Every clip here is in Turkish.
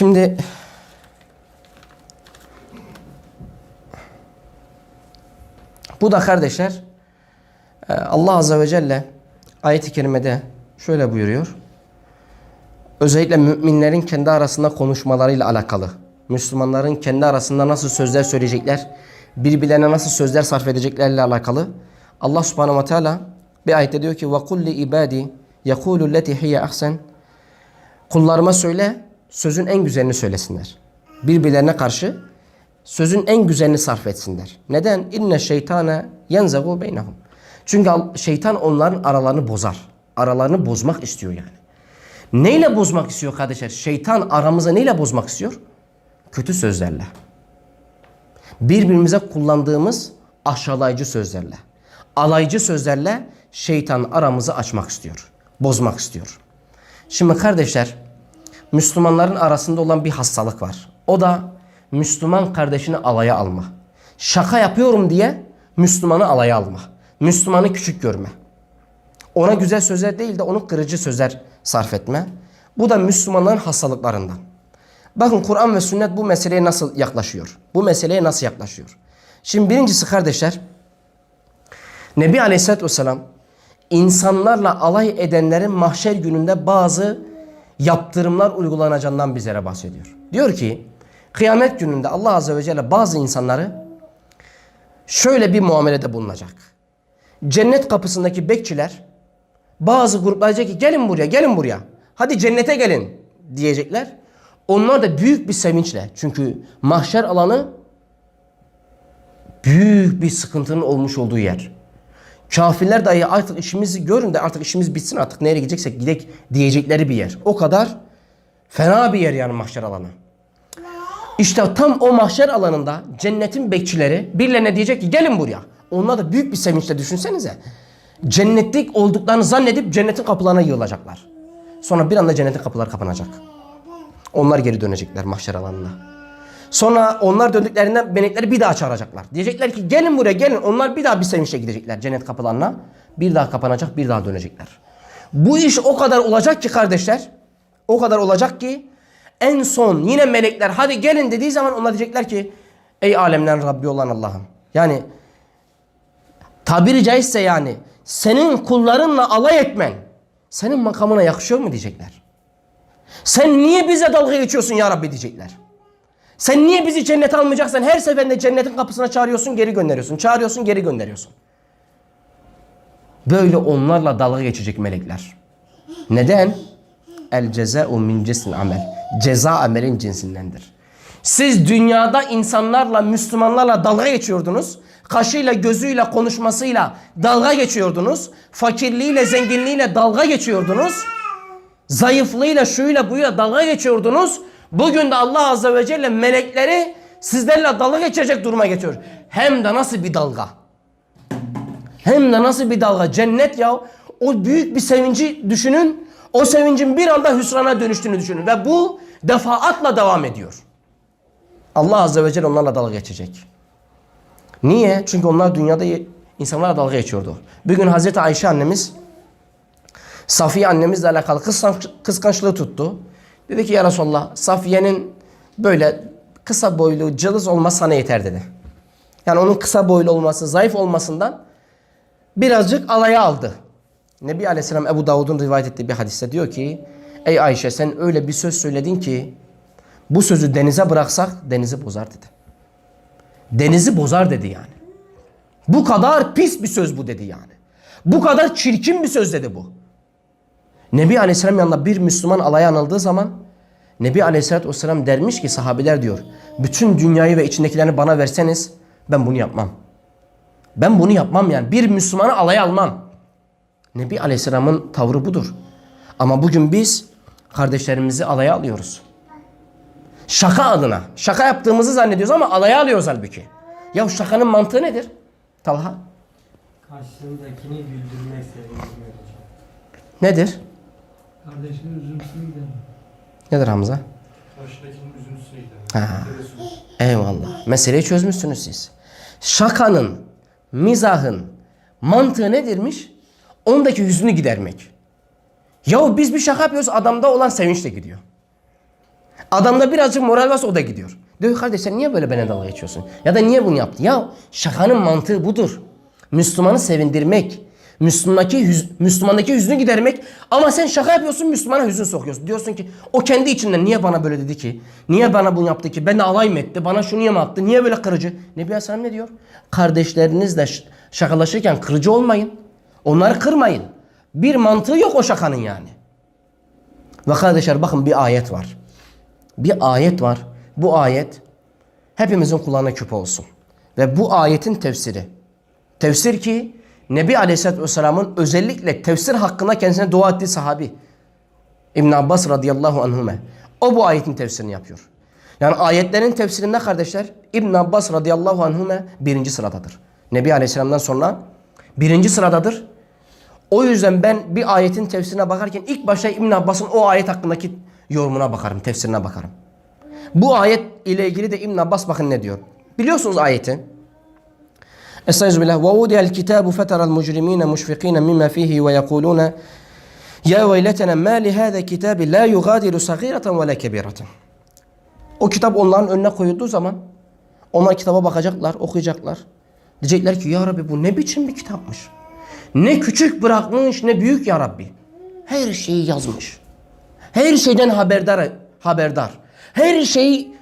Şimdi bu da kardeşler e, Allah Azze ve Celle ayet-i kerimede şöyle buyuruyor. Özellikle müminlerin kendi arasında konuşmalarıyla alakalı. Müslümanların kendi arasında nasıl sözler söyleyecekler, birbirlerine nasıl sözler sarf edeceklerle alakalı. Allah Subhanahu ve Teala bir ayette diyor ki: "Ve kulli ibadi yekulu leti hiye ahsen." Kullarıma söyle, sözün en güzelini söylesinler. Birbirlerine karşı sözün en güzelini sarf etsinler. Neden? İnne şeytane yenzagu beynehum. Çünkü şeytan onların aralarını bozar. Aralarını bozmak istiyor yani. Neyle bozmak istiyor kardeşler? Şeytan aramızı neyle bozmak istiyor? Kötü sözlerle. Birbirimize kullandığımız aşağılayıcı sözlerle. Alaycı sözlerle şeytan aramızı açmak istiyor. Bozmak istiyor. Şimdi kardeşler, Müslümanların arasında olan bir hastalık var. O da Müslüman kardeşini alaya alma. Şaka yapıyorum diye Müslümanı alaya alma. Müslümanı küçük görme. Ona güzel sözler değil de onun kırıcı sözler sarf etme. Bu da Müslümanların hastalıklarından. Bakın Kur'an ve sünnet bu meseleye nasıl yaklaşıyor? Bu meseleye nasıl yaklaşıyor? Şimdi birincisi kardeşler, Nebi Aleyhisselatü Vesselam insanlarla alay edenlerin mahşer gününde bazı yaptırımlar uygulanacağından bizlere bahsediyor. Diyor ki kıyamet gününde Allah Azze ve Celle bazı insanları şöyle bir muamelede bulunacak. Cennet kapısındaki bekçiler bazı gruplar diyecek ki gelin buraya gelin buraya. Hadi cennete gelin diyecekler. Onlar da büyük bir sevinçle çünkü mahşer alanı büyük bir sıkıntının olmuş olduğu yer. Kafirler dahi artık işimizi görün de artık işimiz bitsin artık nereye gideceksek gidek diyecekleri bir yer. O kadar fena bir yer yani mahşer alanı. İşte tam o mahşer alanında cennetin bekçileri birilerine diyecek ki gelin buraya. Onlar da büyük bir sevinçle düşünsenize. Cennetlik olduklarını zannedip cennetin kapılarına yığılacaklar. Sonra bir anda cennetin kapıları kapanacak. Onlar geri dönecekler mahşer alanına. Sonra onlar döndüklerinden melekleri bir daha çağıracaklar. Diyecekler ki gelin buraya gelin. Onlar bir daha bir sevinçle gidecekler cennet kapılarına. Bir daha kapanacak bir daha dönecekler. Bu iş o kadar olacak ki kardeşler. O kadar olacak ki en son yine melekler hadi gelin dediği zaman onlar diyecekler ki ey alemlerin Rabbi olan Allah'ım. Yani tabiri caizse yani senin kullarınla alay etmen senin makamına yakışıyor mu diyecekler. Sen niye bize dalga geçiyorsun ya Rabbi diyecekler. Sen niye bizi cennete almayacaksan her seferinde cennetin kapısına çağırıyorsun geri gönderiyorsun. Çağırıyorsun geri gönderiyorsun. Böyle onlarla dalga geçecek melekler. Neden? El ceza'u min cinsil amel. Ceza amelin cinsindendir. Siz dünyada insanlarla, Müslümanlarla dalga geçiyordunuz. Kaşıyla, gözüyle, konuşmasıyla dalga geçiyordunuz. Fakirliğiyle, zenginliğiyle dalga geçiyordunuz. Zayıflığıyla, şuyla, buyla dalga geçiyordunuz. Bugün de Allah Azze ve Celle melekleri sizlerle dalga geçecek duruma getiriyor. Hem de nasıl bir dalga. Hem de nasıl bir dalga. Cennet ya. O büyük bir sevinci düşünün. O sevincin bir anda hüsrana dönüştüğünü düşünün. Ve bu defaatla devam ediyor. Allah Azze ve Celle onlarla dalga geçecek. Niye? Çünkü onlar dünyada insanlarla dalga geçiyordu. Bir gün Hazreti Ayşe annemiz Safiye annemizle alakalı kıskanç, kıskançlığı tuttu. Dedi ki ya Resulallah Safiye'nin böyle kısa boylu cılız olması sana yeter dedi. Yani onun kısa boylu olması, zayıf olmasından birazcık alaya aldı. Nebi Aleyhisselam Ebu Davud'un rivayet ettiği bir hadiste diyor ki Ey Ayşe sen öyle bir söz söyledin ki bu sözü denize bıraksak denizi bozar dedi. Denizi bozar dedi yani. Bu kadar pis bir söz bu dedi yani. Bu kadar çirkin bir söz dedi bu. Nebi Aleyhisselam yanında bir Müslüman alaya anıldığı zaman Nebi Aleyhisselatü Vesselam dermiş ki sahabiler diyor bütün dünyayı ve içindekilerini bana verseniz ben bunu yapmam. Ben bunu yapmam yani. Bir Müslümanı alaya almam. Nebi Aleyhisselam'ın tavrı budur. Ama bugün biz kardeşlerimizi alaya alıyoruz. Şaka adına. Şaka yaptığımızı zannediyoruz ama alaya alıyoruz halbuki. Ya şakanın mantığı nedir? Talha. Karşısındakini güldürmek hocam. Nedir? Kardeşinin üzüntüsünü giderim. Nedir Hamza? Karşıdakinin üzüntüsüne giderim. Ha. Eyvallah. Meseleyi çözmüşsünüz siz. Şakanın, mizahın mantığı nedirmiş? Ondaki hüznü gidermek. Yahu biz bir şaka yapıyoruz adamda olan sevinç de gidiyor. Adamda birazcık moral varsa o da gidiyor. Diyor kardeş sen niye böyle bana dalga geçiyorsun? Ya da niye bunu yaptın? Ya şakanın mantığı budur. Müslümanı sevindirmek. Müslümandaki, hüz- Müslümandaki hüznü gidermek. Ama sen şaka yapıyorsun Müslümana hüzün sokuyorsun. Diyorsun ki o kendi içinden niye bana böyle dedi ki? Niye bana bunu yaptı ki? Beni alay mı etti? Bana şunu niye mi attı? Niye böyle kırıcı? Nebi Aleyhisselam ne diyor? Kardeşlerinizle şakalaşırken kırıcı olmayın. Onları kırmayın. Bir mantığı yok o şakanın yani. Ve kardeşler bakın bir ayet var. Bir ayet var. Bu ayet hepimizin kulağına küpe olsun. Ve bu ayetin tefsiri. Tefsir ki Nebi Aleyhisselatü Vesselam'ın özellikle tefsir hakkında kendisine dua ettiği sahabi. İbn Abbas radıyallahu anhume. O bu ayetin tefsirini yapıyor. Yani ayetlerin tefsirinde kardeşler İbn Abbas radıyallahu anhume birinci sıradadır. Nebi Aleyhisselam'dan sonra birinci sıradadır. O yüzden ben bir ayetin tefsirine bakarken ilk başta İbn Abbas'ın o ayet hakkındaki yorumuna bakarım, tefsirine bakarım. Bu ayet ile ilgili de İbn Abbas bakın ne diyor. Biliyorsunuz ayeti. Estaizu billah. Ve udiyel kitabu feteral mujrimine muşfikine mimma fihi ve yekulune ya veyletena ma li hâze kitabi la yugadiru sagireten ve la. O kitap onların önüne koyulduğu zaman onlar kitaba bakacaklar, okuyacaklar. Diyecekler ki ya Rabbi bu ne biçim bir kitapmış. Ne küçük bırakmış ne büyük ya Rabbi. Her şeyi yazmış. Her şeyden haberdar haberdar. Her şeyi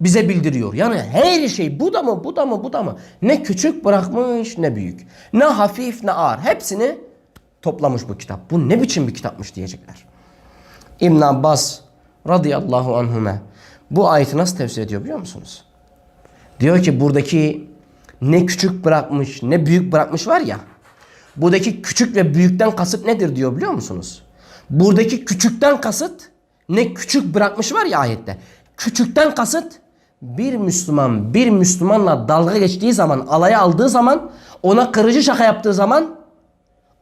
bize bildiriyor. Yani her şey bu da mı bu da mı bu da mı? Ne küçük bırakmış ne büyük. Ne hafif ne ağır. Hepsini toplamış bu kitap. Bu ne biçim bir kitapmış diyecekler. İbn Abbas radıyallahu anhüme bu ayeti nasıl tefsir ediyor biliyor musunuz? Diyor ki buradaki ne küçük bırakmış ne büyük bırakmış var ya. Buradaki küçük ve büyükten kasıt nedir diyor biliyor musunuz? Buradaki küçükten kasıt ne küçük bırakmış var ya ayette. Küçükten kasıt bir Müslüman bir Müslümanla dalga geçtiği zaman, alaya aldığı zaman, ona kırıcı şaka yaptığı zaman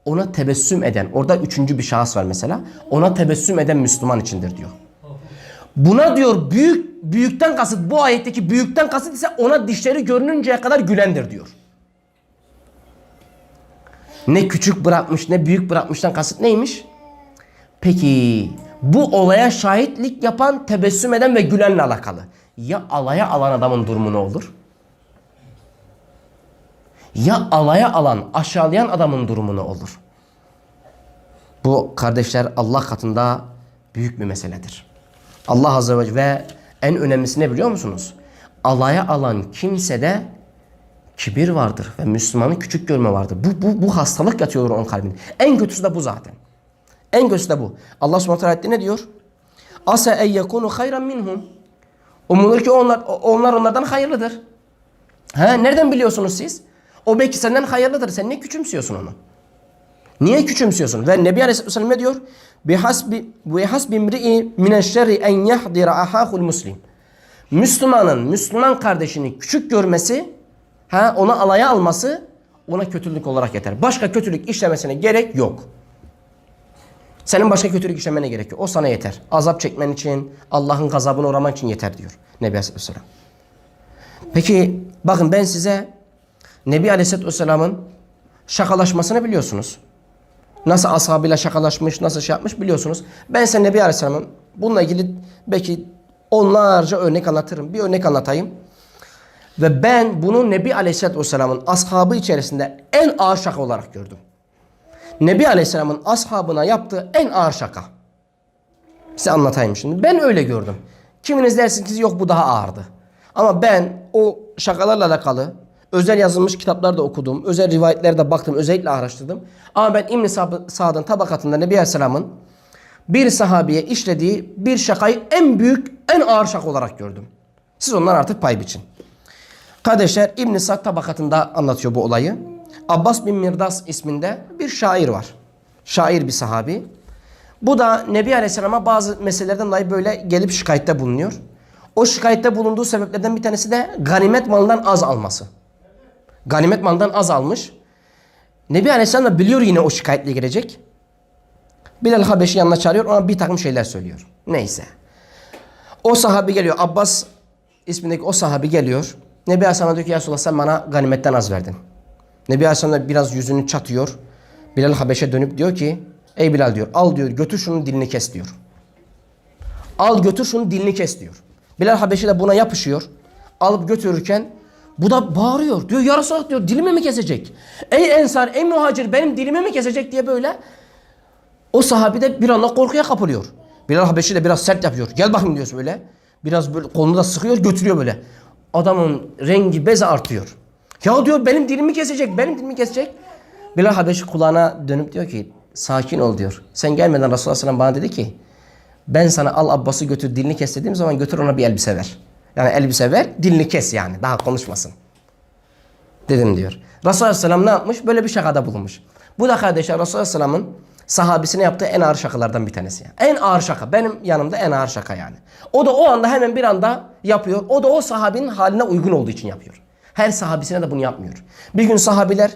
ona tebessüm eden, orada üçüncü bir şahıs var mesela. Ona tebessüm eden Müslüman içindir diyor. Buna diyor büyük büyükten kasıt bu ayetteki büyükten kasıt ise ona dişleri görününceye kadar gülendir diyor. Ne küçük bırakmış ne büyük bırakmıştan kasıt neymiş? Peki bu olaya şahitlik yapan, tebessüm eden ve gülenle alakalı. Ya alaya alan adamın durumu ne olur? Ya alaya alan, aşağılayan adamın durumu ne olur? Bu kardeşler Allah katında büyük bir meseledir. Allah Azze ve ve en önemlisi ne biliyor musunuz? Alaya alan kimsede kibir vardır ve Müslümanı küçük görme vardır. Bu, bu, bu hastalık yatıyor onun kalbinde. En kötüsü de bu zaten. En kötüsü de bu. Allah subhanahu teala ne diyor? Asa en yekunu hayran minhum. Umulur ki onlar, onlar onlardan hayırlıdır. Ha, nereden biliyorsunuz siz? O belki senden hayırlıdır. Sen niye küçümsüyorsun onu? Niye küçümsüyorsun? Ve Nebi Aleyhisselam ne diyor? Bihasbi bihasbi imri'i mineşşerri en yahdira ahahul muslim. Müslümanın Müslüman kardeşini küçük görmesi, ha ona alaya alması ona kötülük olarak yeter. Başka kötülük işlemesine gerek yok. Senin başka kötülük işlemene gerek yok. O sana yeter. Azap çekmen için, Allah'ın gazabına uğraman için yeter diyor Nebi Aleyhisselam. Peki bakın ben size Nebi Aleyhisselam'ın şakalaşmasını biliyorsunuz. Nasıl ashabıyla şakalaşmış, nasıl şey yapmış biliyorsunuz. Ben size Nebi Aleyhisselam'ın bununla ilgili belki onlarca örnek anlatırım. Bir örnek anlatayım. Ve ben bunu Nebi Aleyhisselatü Vesselam'ın ashabı içerisinde en ağır şaka olarak gördüm. Nebi Aleyhisselam'ın ashabına yaptığı en ağır şaka. Size anlatayım şimdi. Ben öyle gördüm. Kiminiz dersiniz ki yok bu daha ağırdı. Ama ben o şakalarla alakalı özel yazılmış kitaplar da okudum. Özel rivayetlerde baktım. Özellikle araştırdım. Ama ben İbn-i Sa'd'ın tabakatında Nebi Aleyhisselam'ın bir sahabiye işlediği bir şakayı en büyük, en ağır şaka olarak gördüm. Siz ondan artık pay biçin. Kardeşler İbn-i Sa'd tabakatında anlatıyor bu olayı. Abbas bin Mirdas isminde bir şair var. Şair bir sahabi. Bu da Nebi Aleyhisselam'a bazı meselelerden dolayı böyle gelip şikayette bulunuyor. O şikayette bulunduğu sebeplerden bir tanesi de ganimet malından az alması. Ganimet malından az almış. Nebi Aleyhisselam da biliyor yine o şikayetle girecek. Bilal Habeşi yanına çağırıyor ona bir takım şeyler söylüyor. Neyse. O sahabi geliyor. Abbas ismindeki o sahabi geliyor. Nebi Aleyhisselam diyor ki ya sen bana ganimetten az verdin. Nebi Aleyhisselam da biraz yüzünü çatıyor. Bilal Habeş'e dönüp diyor ki ey Bilal diyor al diyor götür şunun dilini kes diyor. Al götür şunu dilini kes diyor. Bilal Habeşi de buna yapışıyor. Alıp götürürken bu da bağırıyor. Diyor ya Resulallah diyor dilimi mi kesecek? Ey ensar ey muhacir benim dilimi mi kesecek diye böyle. O sahabi de bir anda korkuya kapılıyor. Bilal Habeşi de biraz sert yapıyor. Gel bakayım diyor böyle. Biraz böyle kolunu da sıkıyor götürüyor böyle. Adamın rengi beze artıyor. Ya diyor benim dilimi kesecek, benim dilimi kesecek. Bilal Habeşi kulağına dönüp diyor ki sakin ol diyor. Sen gelmeden Resulullah Aleyhisselam bana dedi ki ben sana al Abbas'ı götür dilini kes dediğim zaman götür ona bir elbise ver. Yani elbise ver dilini kes yani daha konuşmasın. Dedim diyor. Resulullah Aleyhisselam ne yapmış? Böyle bir şakada bulunmuş. Bu da kardeşler Resulullah Aleyhisselam'ın sahabesine yaptığı en ağır şakalardan bir tanesi. Yani. En ağır şaka. Benim yanımda en ağır şaka yani. O da o anda hemen bir anda yapıyor. O da o sahabinin haline uygun olduğu için yapıyor. Her sahabesine de bunu yapmıyor. Bir gün sahabiler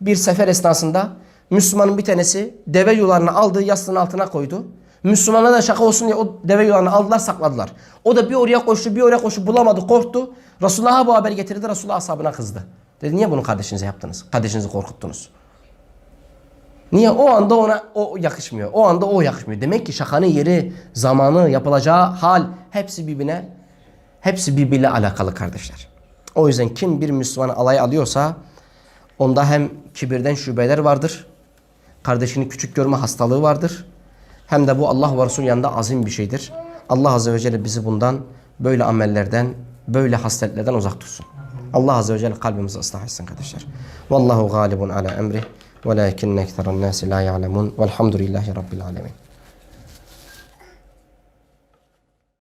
bir sefer esnasında Müslümanın bir tanesi deve yularını aldı yastığın altına koydu. Müslümana da şaka olsun diye o deve yularını aldılar sakladılar. O da bir oraya koştu bir oraya koştu bulamadı korktu. Resulullah'a bu haberi getirdi. Resulullah ashabına kızdı. Dedi niye bunu kardeşinize yaptınız? Kardeşinizi korkuttunuz. Niye? O anda ona o yakışmıyor. O anda o yakışmıyor. Demek ki şakanın yeri, zamanı, yapılacağı hal hepsi birbirine hepsi birbiriyle alakalı kardeşler. O yüzden kim bir Müslümanı alay alıyorsa onda hem kibirden şübeler vardır. Kardeşini küçük görme hastalığı vardır. Hem de bu Allah ve Resul yanında azim bir şeydir. Allah Azze ve Celle bizi bundan böyle amellerden, böyle hasletlerden uzak tutsun. Allah Azze ve Celle kalbimizi ıslah etsin kardeşler. Vallahu galibun ala emri. Velakinne ekteran nasi la ya'lemun. Velhamdülillahi Rabbil alemin.